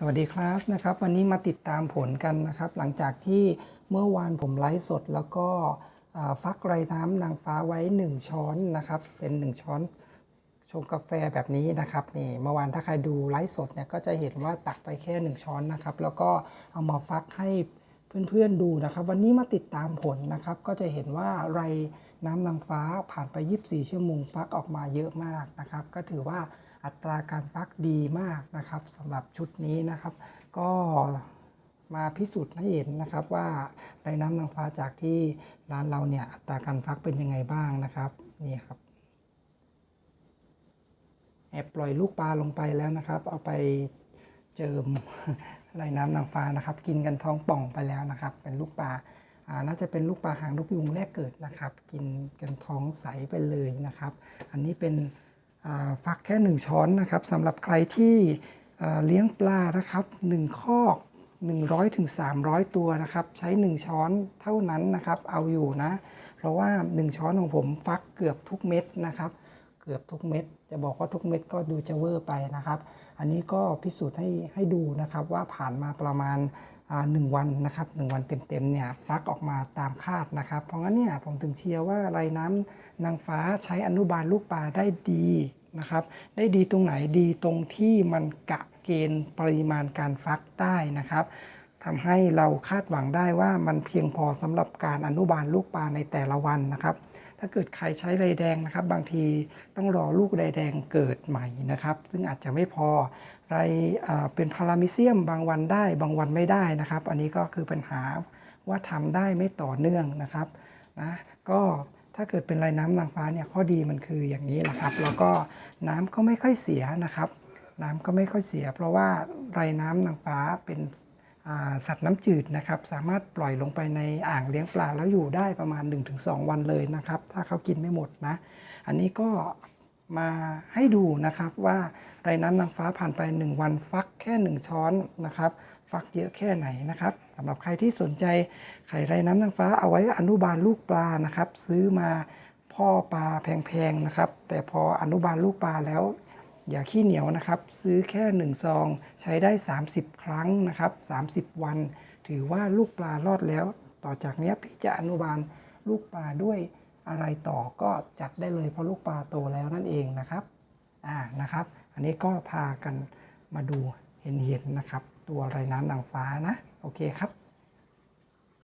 สวัสดีครับนะครับ วันนี้มาติดตามผลกันนะครับ หลังจากที่เมื่อวานผมไลฟ์สดแล้วก็ฟักไรน้ำนางฟ้าไว้ 1 ช้อนนะครับ เป็น 1 ช้อนชงกาแฟแบบนี้นะครับนี่เมื่อวานถ้าใครดูไลฟ์สดเนี่ยก็จะเห็นว่าตักไปแค่ 1 ช้อนนะครับ แล้วก็เอามาฟักให้ เพื่อนๆดูนะครับ วันนี้มาติดตามผลนะครับ ก็จะเห็นว่าไรน้ำนางฟ้าผ่านไป 24 ชั่วโมงฟักออกมาเยอะมากนะครับ ก็ถือว่าอัตราการฟักดีมากนะครับสำหรับชุดนี้นะครับ ก็มาพิสูจน์ให้เห็นนะครับว่าไรน้ำนางฟ้าจากที่ร้านเราเนี่ยอัตราการฟักเป็นยังไงบ้างนะครับนี่ครับแอบปล่อยลูกปลาลงไปแล้วนะครับ เอาไปเจิม ไรน้ำนางฟ้านะครับ กินกันท้องป่องไปแล้วนะครับ เป็นลูกปลาอ่าน่าจะเป็นลูกปลาหางนกยุงแรกเกิดนะครับ กินกันท้องใสไปเลยนะครับ อันนี้เป็นฟักแค่ 1 ช้อนนะครับสำหรับใครที่เลี้ยงปลานะครับ1คอก100ถึง300 ตัวนะครับ ใช้ 1 ช้อนเท่านั้นนะครับ เอาอยู่นะ เพราะว่า 1 ช้อนของผมฟักเกือบทุกเม็ดนะครับ เกือบทุกเม็ด จะบอกว่าทุกเม็ดก็ดูจะเวอร์ไปนะครับ อันนี้ก็พิสูจน์ให้ให้ดูนะครับว่าผ่านมาประมาณหนึ่งวันนะครับหนึ่งวันเต็มๆเนี่ยฟักออกมาตามคาดนะครับ เพราะงั้นเนี่ยผมถึงเชียร์ว่าไรน้ำนางฟ้าใช้อนุบาลลูกปลาได้ดีนะครับ ได้ดีตรงไหนดีตรงที่มันกะเกณฑ์ปริมาณการฟักได้นะครับทำให้เราคาดหวังได้ว่ามันเพียงพอสำหรับการอนุบาลลูกปลาในแต่ละวันนะครับ ถ้าเกิดใครใช้ไรแดงนะครับ บางทีต้องรอลูกไรแดงเกิดใหม่นะครับ ซึ่งอาจจะไม่พอไรเป็นพารามิเซียมบางวันได้บางวันไม่ได้นะครับ อันนี้ก็คือปัญหาว่าทำได้ไม่ต่อเนื่องนะครับนะก็ถ้าเกิดเป็นไรน้ำนางฟ้าเนี่ยข้อดีมันคืออย่างนี้แหละครับ แล้วก็น้ำก็ไม่ค่อยเสียนะครับ น้ำก็ไม่ค่อยเสีย เพราะว่าไรน้ำนางฟ้าเป็น สัตว์น้ำจืดนะครับ สามารถปล่อยลงไปในอ่างเลี้ยงปลาแล้วอยู่ได้ประมาณ 1-2 วันเลยนะครับ ถ้าเขากินไม่หมดนะ อันนี้ก็มาให้ดูนะครับว่าไรน้ำนางฟ้าผ่านไป 1 วันฟักแค่ 1 ช้อนนะครับ ฟักเยอะแค่ไหนนะครับสำหรับใครที่สนใจไข่ไรน้ำนางฟ้าเอาไว้อนุบาลลูกปลานะครับ ซื้อมาพ่อปลาแพงๆนะครับ แต่พออนุบาลลูกปลาแล้ว อย่าขี้เหนียวนะครับ ซื้อแค่ 1 ซอง ใช้ได้ 30 ครั้งนะครับ 30 วัน ถือว่าลูกปลารอดแล้ว ต่อจากนี้พี่จะอนุบาลลูกปลาด้วยอะไรต่อก็จัดได้เลยเพราะลูกปลาโตแล้วนั่นเองนะครับอ่านะครับ อันนี้ก็พากันมาดูเห็นๆนนะครับ ตัวไรน้ำนางฟ้านะ โอเคครับ